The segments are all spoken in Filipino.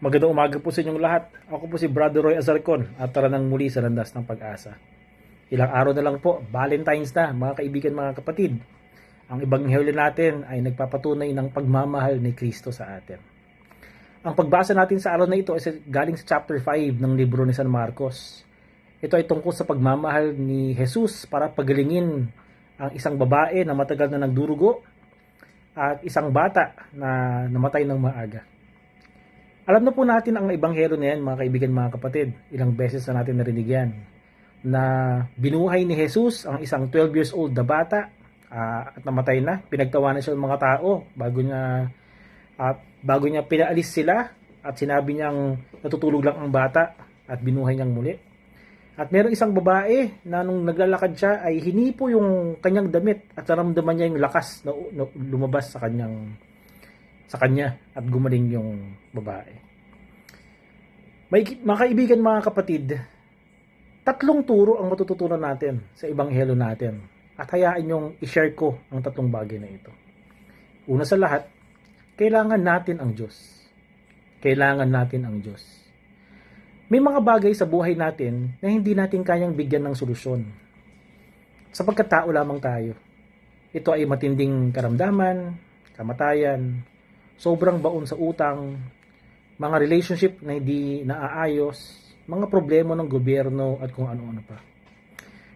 Magandang umaga po sa inyong lahat. Ako po si Brother Roy Azarcon at tara nang muli sa landas ng pag-asa. Ilang araw na lang po, Valentine's na, mga kaibigan, mga kapatid. Ang ebanghelyo natin ay nagpapatunay ng pagmamahal ni Kristo sa atin. Ang pagbasa natin sa araw na ito ay galing sa chapter 5 ng libro ni San Marcos. Ito ay tungkol sa pagmamahal ni Jesus para pagalingin ang isang babae na matagal na nagdurugo at isang bata na namatay ng maaga. Alam na po natin ang ebanghelyo na yan, mga kaibigan, mga kapatid. Ilang beses na natin narinig yan. Na binuhay ni Jesus ang isang 12 years old na bata ah, at namatay na. Pinagtawanan siya ng mga tao bago niya at bago niya pinaalis sila at sinabi niyang natutulog lang ang bata at binuhay niyang muli. At meron isang babae na nung naglalakad siya ay hinipo yung kanyang damit at naramdaman niya yung lakas na, na lumabas sa kanyang sa kanya at gumaling yung babae. May mga kaibigan, mga kapatid, tatlong turo ang matututunan natin sa ebanghelyo natin. At hayaan yung i-share ko ang tatlong bagay na ito. Una sa lahat, kailangan natin ang Diyos. Kailangan natin ang Diyos. May mga bagay sa buhay natin na hindi natin kayang bigyan ng solusyon. Sapagkat tao lamang tayo. Ito ay matinding karamdaman, kamatayan, sobrang baon sa utang, mga relationship na hindi naaayos, mga problema ng gobyerno at kung ano-ano pa.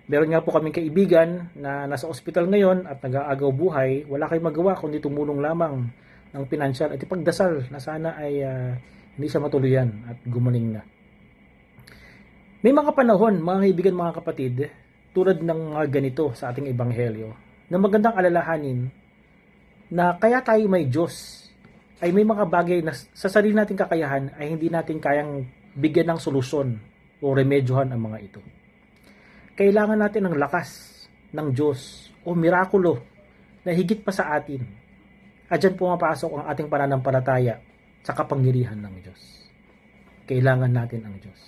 Meron nga po kaming kaibigan na nasa ospital ngayon at nag-aagaw buhay, wala kayong magawa kundi tumulong lamang ng pinansyal at ipagdasal na sana ay ah, hindi siya matuluyan at gumaling na. May mga panahon, mga kaibigan, mga kapatid, tulad ng mga ganito sa ating ebanghelyo, na magandang alalahanin na kaya tayo may Diyos ay may mga bagay na sa sarili nating kakayahan ay hindi natin kayang bigyan ng solusyon o remedyohan ang mga ito. Kailangan natin ng lakas ng Diyos o mirakulo na higit pa sa atin. At dyan pumapasok ang ating pananampalataya sa kapangyarihan ng Diyos. Kailangan natin ang Diyos.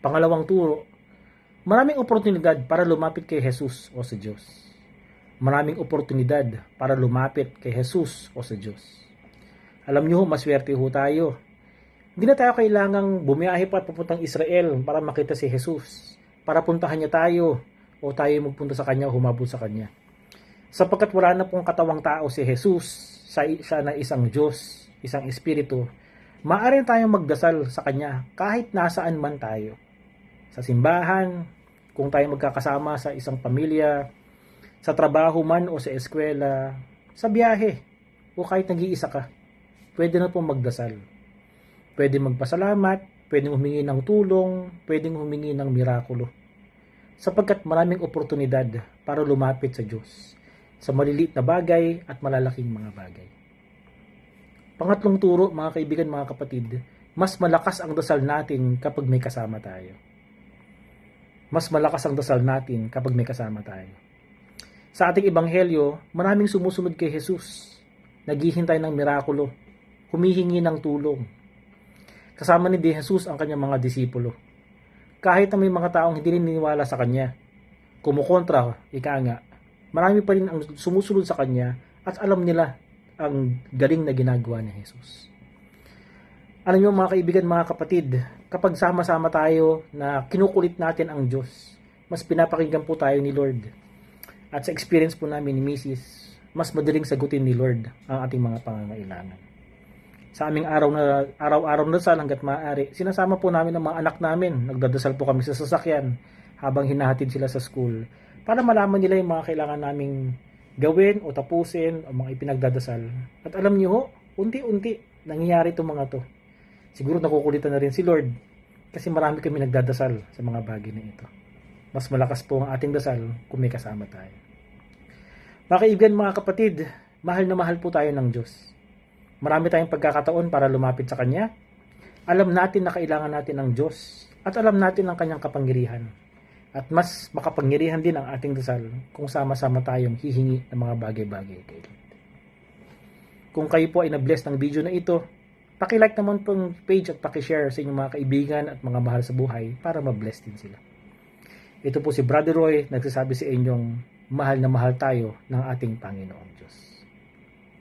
Pangalawang turo, maraming oportunidad para lumapit kay Jesus o sa Diyos. Maraming oportunidad para lumapit kay Jesus o sa Diyos. Alam nyo, maswerte ho tayo. Hindi na tayo kailangang bumiyahe pa papuntang Israel para makita si Jesus. Para puntahan niya tayo o tayo magpunta sa Kanya o humabol sa Kanya. Sapagkat wala na pong katawang tao si Jesus, siya na isang Diyos, isang Espiritu, maaari tayong magdasal sa Kanya kahit nasaan man tayo. Sa simbahan, kung tayo magkakasama sa isang pamilya, sa trabaho man o sa eskwela, sa biyahe, o kahit nag-iisa ka, pwede na pong magdasal. Pwede magpasalamat, pwede humingi ng tulong, pwede humingi ng mirakulo. Sapagkat maraming oportunidad para lumapit sa Diyos sa maliliit na bagay at malalaking mga bagay. Pangatlong turo, mga kaibigan, mga kapatid, mas malakas ang dasal natin kapag may kasama tayo. Mas malakas ang dasal natin kapag may kasama tayo. Sa ating ebanghelyo, maraming sumusunod kay Jesus. Naghihintay ng mirakulo, humihingi ng tulong. Kasama ni Jesus ang kanyang mga disipulo. Kahit na may mga taong hindi rin niniwala sa kanya, kumukontra, ika nga, marami pa rin ang sumusunod sa kanya at alam nila ang galing na ginagawa ni Jesus. Alam niyo mga kaibigan, mga kapatid, kapag sama-sama tayo na kinukulit natin ang Diyos, mas pinapakinggan po tayo ni Lord. At sa experience po namin ni Mrs., mas madaling sagutin ni Lord ang ating mga pangangailangan. Sa aming araw na araw-araw na dasal hangga't maaari, sinasama po namin ang mga anak namin. Nagdadasal po kami sa sasakyan habang hinahatid sila sa school para malaman nila yung mga kailangan naming gawin o tapusin o mga ipinagdadasal. At alam niyo ho, unti-unti nangyayari itong mga to. Siguro nakukulitan na rin si Lord kasi marami kami nagdadasal sa mga bagay na ito. Mas malakas po ang ating dasal kung may kasama tayo. Mga kaibigan, mga kapatid, mahal na mahal po tayo ng Diyos. Marami tayong pagkakataon para lumapit sa Kanya. Alam natin na kailangan natin ng Diyos at alam natin ang Kanyang kapangyarihan. At mas makapangyarihan din ang ating dasal kung sama-sama tayong hihingi ng mga bagay-bagay kay. Kung kayo po ay na-bless ng video na ito, pakilike naman pong page at pakishare sa inyong mga kaibigan at mga mahal sa buhay para ma-bless din sila. Ito po si Brother Roy, nagsasabi sa inyong mahal na mahal tayo ng ating Panginoong Diyos.